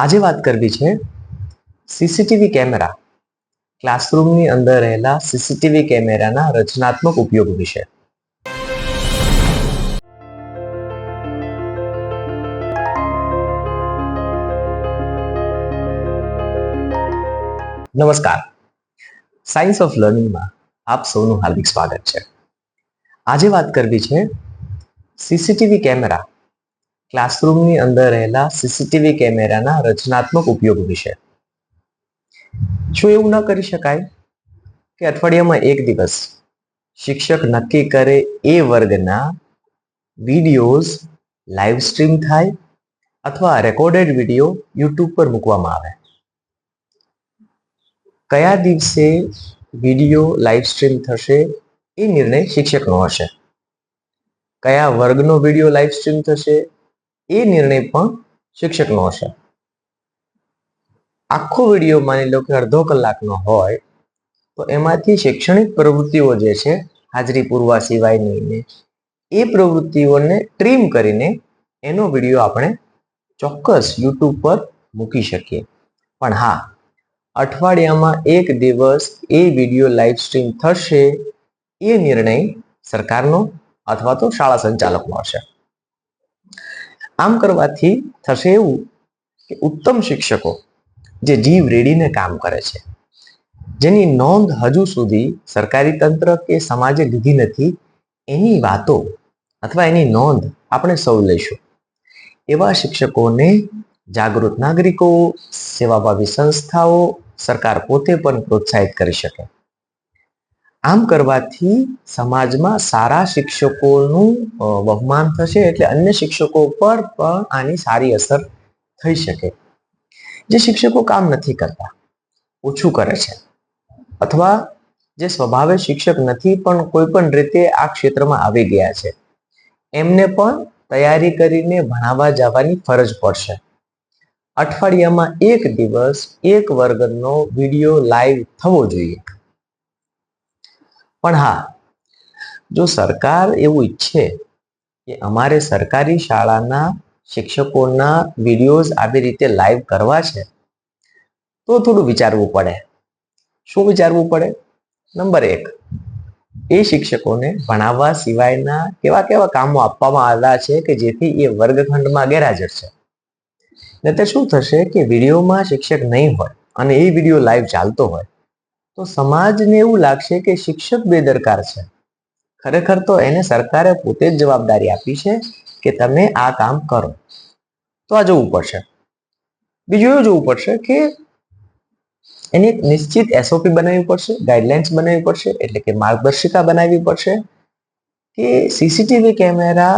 આજે વાત કરવી છે સીસીટીવી કેમેરા. ક્લાસરૂમની અંદર રહેલા સીસીટીવી કેમેરાના રચનાત્મક ઉપયોગ વિશે. નમસ્કાર. સાયન્સ ઓફ લર્નિંગમાં આપ સૌનું હાર્દિક સ્વાગત છે. આજે વાત કરવી છે સીસીટીવી કેમેરા ક્લાસરૂમની અંદર રહેલા સીસીટીવી કેમેરાના રચનાત્મક ઉપયોગ વિશે. શું એવું ન કરી શકાય? કે અઠવાડિયામાં એક દિવસ શિક્ષક નક્કી કરે એ વર્ગના વિડીયોઝ લાઈવ સ્ટ્રીમ થાય અથવા રેકોર્ડેડ વીડિયો યુટ્યુબ પર મૂકવામાં આવે? કયા દિવસે વીડિયો લાઈવ સ્ટ્રીમ થશે એ નિર્ણય શિક્ષકનો હશે? કયા વર્ગનો વીડિયો લાઈવ સ્ટ્રીમ થશે એ નિર્ણય પણ શિક્ષકનો હશે. આખો વીડિયો માની લો કે અડધો કલાકનો હોય, તો એમાંથી શૈક્ષણિક પ્રવૃત્તિઓ જે છે, હાજરી પૂરવા સિવાયની ને, એ પ્રવૃત્તિઓને ટ્રીમ કરીને એનો વીડિયો આપણે ચોક્કસ યુટ્યુબ પર મૂકી શકીએ. પણ હા, અઠવાડિયામાં એક દિવસ એ વીડિયો લાઈવ સ્ટ્રીમ થશે, એ નિર્ણય સરકારનો અથવા તો શાળા સંચાલકનો હશે. આમ કરવાથી થશે એવું કે ઉત્તમ શિક્ષકો જે જીવ રેડીને કામ કરે છે, જેની નોંધ હજુ સુધી સરકારી તંત્ર કે સમાજે લીધી નથી, એની વાતો અથવા એની નોંધ આપણે સૌ લઈશું. એવા શિક્ષકોને જાગૃત નાગરિકો, સેવાભાવી સંસ્થાઓ સરકાર પોતે પણ પ્રોત્સાહિત કરી શકે. આમ કરવાથી સમાજમાં સારા શિક્ષકોનું બહુમાન થશે એટલે અન્ય શિક્ષકો પર પણ આની સારી અસર થઈ શકે. જે શિક્ષકો કામ નથી કરતા, ઓછું કરે છે અથવા જે સ્વભાવે શિક્ષક નથી પણ કોઈ પણ રીતે આ ક્ષેત્રમાં આવી ગયા છે, એમને પણ તૈયારી કરીને ભણાવવા જવાની ફરજ પડશે. અઠવાડિયામાં એક દિવસ એક વર્ગનો વીડિયો લાઈવ થવો જોઈએ. પણ હા, જો સરકાર એવું ઈચ્છે કે અમારે સરકારી શાળાના શિક્ષકોના વિડીયોઝ આવી રીતે લાઈવ કરવા છે, તો થોડું વિચારવું પડે. શું વિચારવું પડે? નંબર એક, એ શિક્ષકોને ભણાવવા સિવાયના કેવા કેવા કામો આપવામાં આવ્યા છે કે જેથી એ વર્ગખંડમાં ગેરહાજર છે? નહીતર શું થશે કે વિડીયોમાં શિક્ષક નહીં હોય અને એ વીડિયો લાઈવ ચાલતો હોય? તો સમાજને એવું લાગશે કે શિક્ષક બેદરકાર છે. ખરેખર તો એને સરકારે પોતે જ જવાબદારી આપી છે કે તમે આ કામ કરો. તો આ જોવું પડશે. બીજું એવું જોવું પડશે કે એની એક નિશ્ચિત એસઓપી બનાવવી પડશે ગાઈડલાઇન્સ બનાવવી પડશે, એટલે કે માર્ગદર્શિકા બનાવવી પડશે, કે સીસીટીવી કેમેરા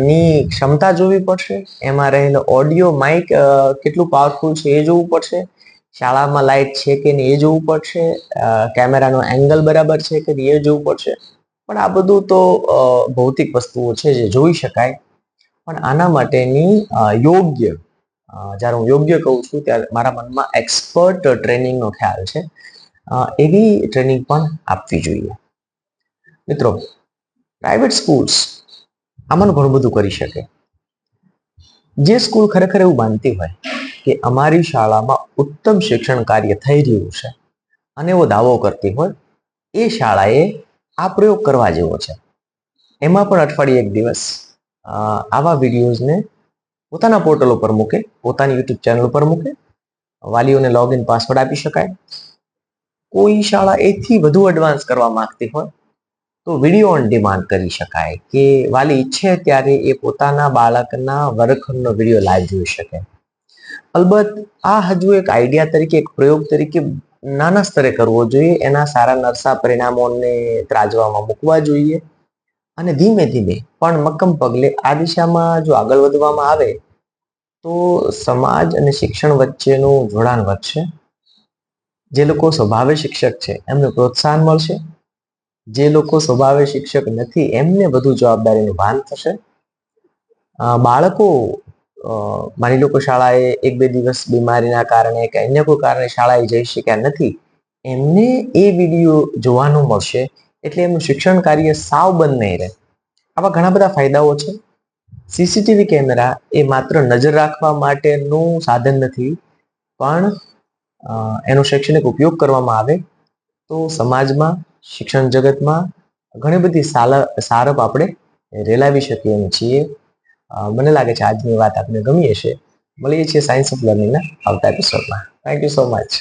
ની ક્ષમતા જોવી પડશે, એમાં રહેલો ઓડિયો માઇક કેટલું પાવરફુલ છે એ જોવું પડશે શાળામાં લાઇટ છે કે નહીં એ જોવું પડશે? કેમેરાનો એંગલ બરાબર છે કે નહીં એ જોવું પડશે? પણ આ બધું તો ભૌતિક વસ્તુઓ છે જે જોઈ શકાય. પણ આના માટેની યોગ્ય જ્યારે હું યોગ્ય કહું છું ત્યારે મારા મનમાં એક્સપર્ટ ટ્રેનિંગનો ખ્યાલ છે. એવી ટ્રેનિંગ પણ આપવી જોઈએ. મિત્રો, પ્રાઇવેટ સ્કૂલ્સ આમાંનું ઘણું બધું કરી શકે. જે સ્કૂલ ખરેખર એવું માનતી હોય કે અમારી શાળામાં ઉત્તમ શિક્ષણ કાર્ય થઈ રહ્યું છે અને એવો દાવો કરતી હોય, એ શાળાએ આ પ્રયોગ કરવા જેવો છે. એમાં પણ અઠવાડિયે એક દિવસ આવા વિડીયોઝને પોતાના પોર્ટલ ઉપર મૂકે, પોતાની યુટ્યુબ ચેનલ ઉપર મૂકે, વાલીઓને લોગિન પાસવર્ડ આપી શકાય. કોઈ શાળા એથી વધુ એડવાન્સ કરવા માંગતી હોય, તો વીડિયો ઓન ડિમાન્ડ કરી શકાય કે વાલી ઈચ્છે ત્યારે એ પોતાના બાળકના વર્ગખંડનો વીડિયો લાઈવ જોઈ શકે. અલબત્ત આ હજુ એક આઈડિયા તરીકે, એક પ્રયોગ તરીકે નાના સ્તરે કરવો જોઈએ. એના સારા નરસા પરિણામોને ત્રાજવામાં મૂકવા જોઈએ. અને ધીમે ધીમે, પણ મક્કમ પગલે આ દિશામાં જો આગળ વધવામાં આવે, તો સમાજ અને શિક્ષણ વચ્ચેનું જોડાણ વધશે. જે લોકો સ્વભાવે શિક્ષક છે, એમને પ્રોત્સાહન મળશે. જે લોકો સ્વભાવે શિક્ષક નથી, એમને વધુ જવાબદારીનું ભાન થશે. બાળકો માની લો કે શાળાએ એક બે દિવસ બીમારીના કારણે કે અન્ય કોઈ કારણે શાળાએ જઈ શક્યા નથી, એમને એ વીડિયો જોવાનું મળશે એટલે એમનું શિક્ષણ કાર્ય સાવ બંધ નહીં રહે. આવા ઘણા બધા ફાયદાઓ છે. સીસીટીવી કેમેરા એ માત્ર નજર રાખવા માટેનું સાધન નથી, પણ એનો શૈક્ષણિક ઉપયોગ કરવામાં આવે તો સમાજમાં, શિક્ષણ જગતમાં ઘણી બધી સારપ આપણે રેલાવી શકીએ છીએ. મને લાગે છે આજની વાત આપને ગમી હશે. મળીએ છીએ સાયન્સ ઓફ લર્નિંગના આવતા એપિસોડમાં થેન્ક યુ સો મચ